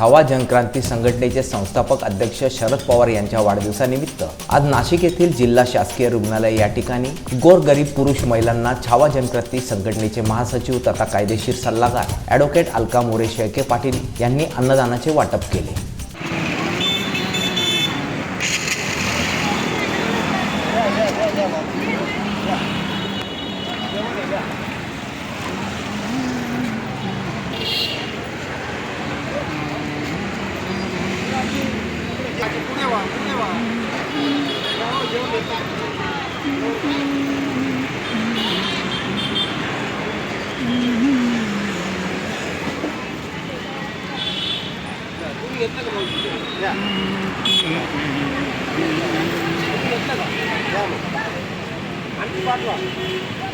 छावा जनक्रांती संघटनेचे संस्थापक अध्यक्ष शरद पवार यांच्या वाढदिवसानिमित्त. आज नाशिक येथील जिल्हा शासकीय रुग्णालय या ठिकाणी गोरगरीब पुरुष महिलांना छावा जनक्रांती संघटनेचे महासचिव तथा कायदेशीर सल्लागार ॲडव्होकेट अलका मोरे शेळके पाटील यांनी अन्नदानाचे वाटप केले. అందుబాటులో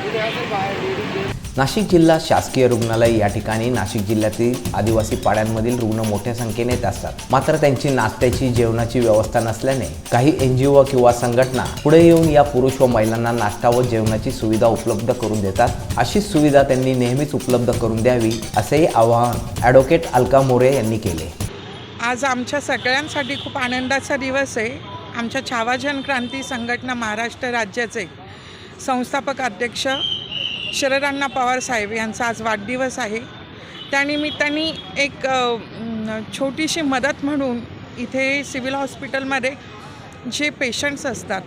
ఇది नाशिक जिल्हा शासकीय रुग्णालय या ठिकाणी नाशिक जिल्ह्यातील आदिवासी पाड्यांमधील रुग्ण मोठ्या संख्येने येत असतात. मात्र त्यांची नाश्त्याची जेवणाची व्यवस्था नसल्याने काही एन जी ओ किंवा संघटना पुढे येऊन या पुरुष व महिलांना नाश्ता व जेवणाची सुविधा उपलब्ध करून देतात. अशी सुविधा त्यांनी नेहमीच उपलब्ध करून द्यावी असेही आवाहन ॲडव्होकेट अलका मोरे यांनी केले. आज आमच्या सगळ्यांसाठी खूप आनंदाचा दिवस आहे. आमच्या छावाजन क्रांती संघटना महाराष्ट्र राज्याचे संस्थापक अध्यक्ष शरदांना पवार साहेब यांचा आज वाढदिवस आहे. त्यानिमित्ताने एक छोटीशी मदत म्हणून इथे सिव्हिल हॉस्पिटलमध्ये जे पेशंट्स असतात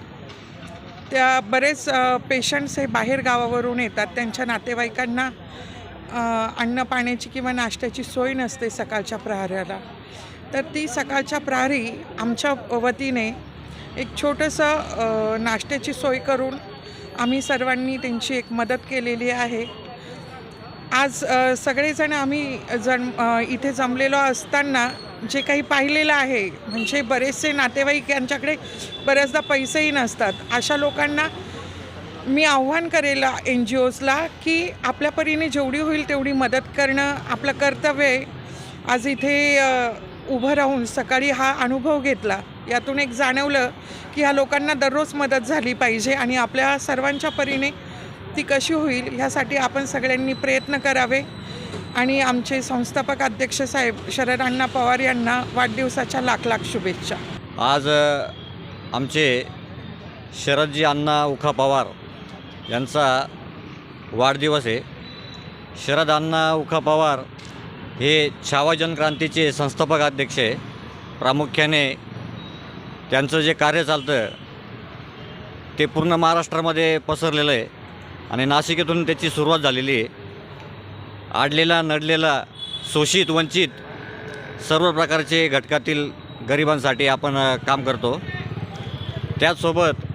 त्या बरेच पेशंट्स हे बाहेर गावावरून येतात. त्यांच्या नातेवाईकांना अन्न पाण्याची किंवा नाश्त्याची सोय नसते सकाळच्या प्रहाराला. तर ती सकाळच्या प्रहारी आमच्या वतीने एक छोटंसं नाश्त्याची सोय करून आम्ही सर्वांनी त्यांची एक मदत केलेली आहे. आज सगळेजण आम्ही जण इथे जमलेलो असताना जे काही पाहिलेलं आहे म्हणजे बरेचसे नातेवाईक यांच्याकडे बऱ्याचदा पैसेही नसतात. अशा लोकांना मी आव्हान करेल एन जी ओजला की आपल्या परीने जेवढी होईल तेवढी मदत करणं आपलं कर्तव्य आहे. आज इथे उभं राहून सकाळी हा अनुभव घेतला. यातून एक जाणवलं की ह्या लोकांना दररोज मदत झाली पाहिजे आणि आपल्या सर्वांच्या परीने ती कशी होईल ह्यासाठी आपण सगळ्यांनी प्रयत्न करावे. आणि आमचे संस्थापक अध्यक्ष साहेब शरद अण्णा पवार यांना वाढदिवसाच्या लाख लाख शुभेच्छा. आज आमचे शरदजी अण्णा उखा पवार यांचा वाढदिवस आहे. शरद अण्णा उखा पवार हे छावा जनक्रांतीचे संस्थापक अध्यक्ष आहे. प्रामुख्याने त्यांचं जे कार्य चालतं ते पूर्ण महाराष्ट्रामध्ये पसरलेलं आहे. आणि नाशिकेतून त्याची सुरुवात झालेली आहे. आडलेला नडलेला शोषित वंचित सर्व प्रकारचे घटकातील गरिबांसाठी आपण काम करतो. त्याचसोबत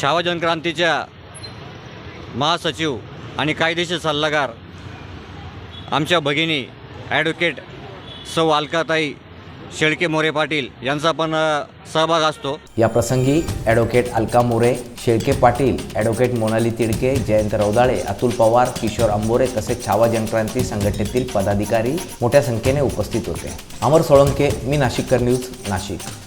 छावा जनक्रांतीच्या महासचिव आणि कायदेशीर सल्लागार आमच्या भगिनी ॲडव्होकेट सौ अलकाताई शेळके मोरे पाटील यांचा पण सहभाग असतो. या प्रसंगी ॲडव्होकेट अलका मोरे शेळके पाटील ॲडव्होकेट मोनाली तिडके जयंत रौदाळे अतुल पवार किशोर अंबोरे तसेच छावा जनक्रांती संघटनेतील पदाधिकारी मोठ्या संख्येने उपस्थित होते. अमर सोळंके मी नाशिककर न्यूज नाशिक.